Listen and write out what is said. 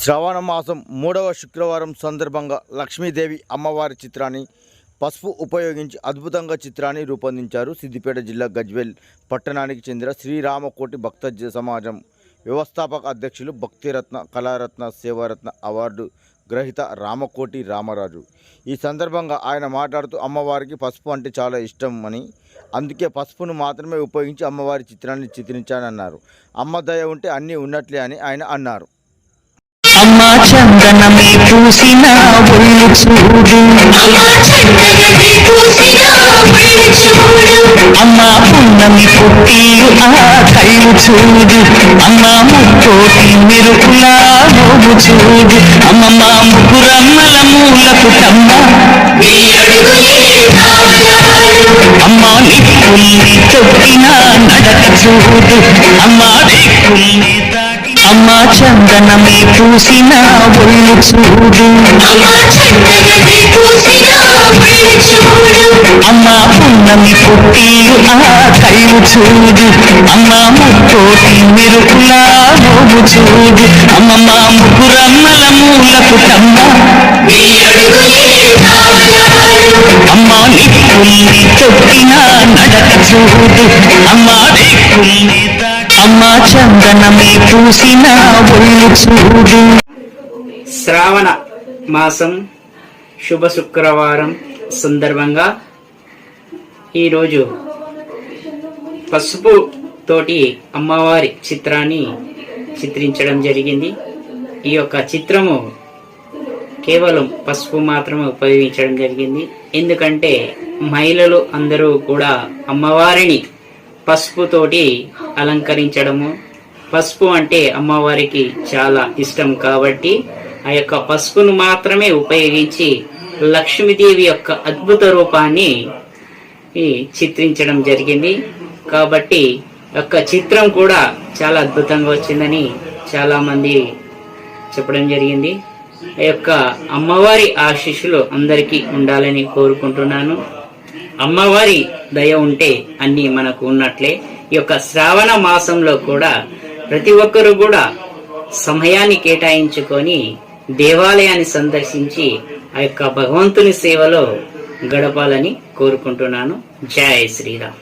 శ్రవణ మాసం మూడవ శుక్రవారం సందర్భంగా లక్ష్మీదేవి అమ్మవారి చిత్రాన్ని పసుపు ఉపయోగించి అద్భుతంగా చిత్రాన్ని రూపొందించారు సిద్దిపేట జిల్లా గజ్వేల్ పట్టణానికి చెందిన శ్రీరామకోటి భక్త సమాజం వ్యవస్థాపక అధ్యక్షులు భక్తిరత్న కళారత్న సేవారత్న అవార్డు గ్రహీత రామకోటి రామరాజు. ఈ సందర్భంగా ఆయన మాట్లాడుతూ అమ్మవారికి పసుపు అంటే చాలా ఇష్టం అని. అందుకే పసుపును మాత్రమే ఉపయోగించి అమ్మవారి చిత్రాన్ని చిత్రించానన్నారు. అమ్మ దయ ఉంటే అన్నీ ఉన్నట్లే అని ఆయన అన్నారు. చందనమే ఒళ్ళు చూడు. అమ్మా పున్నమి పుట్టిలు ఆ కళ్ళు చూడు. అమ్మా ముక్కోటి మెరుపులా నోము చూడు. అమ్మమ్మ ముగ్గురమ్మల మూలకు తమ్మ అమ్మా నిప్పుల్ని తొక్కిన నడక చూడు. అమ్మా దిక్కుల్ని అమ్మా చందనమే పూసిన ఒళ్ళు చూడు. అమ్మా పున్నమి పుట్టిలు ఆ కళ్ళు చూడు. అమ్మా ముక్కోటి మెరుపులా నోము చూడు. అమ్మమ్మ ముగ్గురమ్మల మూలకు తమ్మ అమ్మా నిప్పుల్ని తొక్కిన నడక చూడు. అమ్మా నిప్పుల్ని తాకి చందనమే పూసిన ఒళ్ళు చూడు. శ్రావణ మాసం శుభ శుక్రవారం సందర్భంగా ఈరోజు పసుపు తోటి అమ్మవారి చిత్రాన్ని చిత్రించడం జరిగింది. ఈ యొక్క చిత్రము కేవలం పసుపు మాత్రమే ఉపయోగించడం జరిగింది. ఎందుకంటే మహిళలు అందరూ కూడా అమ్మవారిని పసుపుతోటి అలంకరించడము. పసుపు అంటే అమ్మవారికి చాలా ఇష్టం కాబట్టి ఆ యొక్క పసుపును మాత్రమే ఉపయోగించి లక్ష్మీదేవి యొక్క అద్భుత రూపాన్ని చిత్రించడం జరిగింది. కాబట్టి యొక్క చిత్రం కూడా చాలా అద్భుతంగా వచ్చిందని చాలామంది చెప్పడం జరిగింది. ఆ యొక్క అమ్మవారి ఆశీస్సులు అందరికీ ఉండాలని కోరుకుంటున్నాను. అమ్మవారి దయ ఉంటే అన్ని మనకు ఉన్నట్లే. ఈ యొక్క శ్రావణ మాసంలో కూడా ప్రతి ఒక్కరు కూడా సమయాన్ని కేటాయించుకొని దేవాలయాన్ని సందర్శించి ఆ యొక్క భగవంతుని సేవలో గడపాలని కోరుకుంటున్నాను. జయ శ్రీరామ్.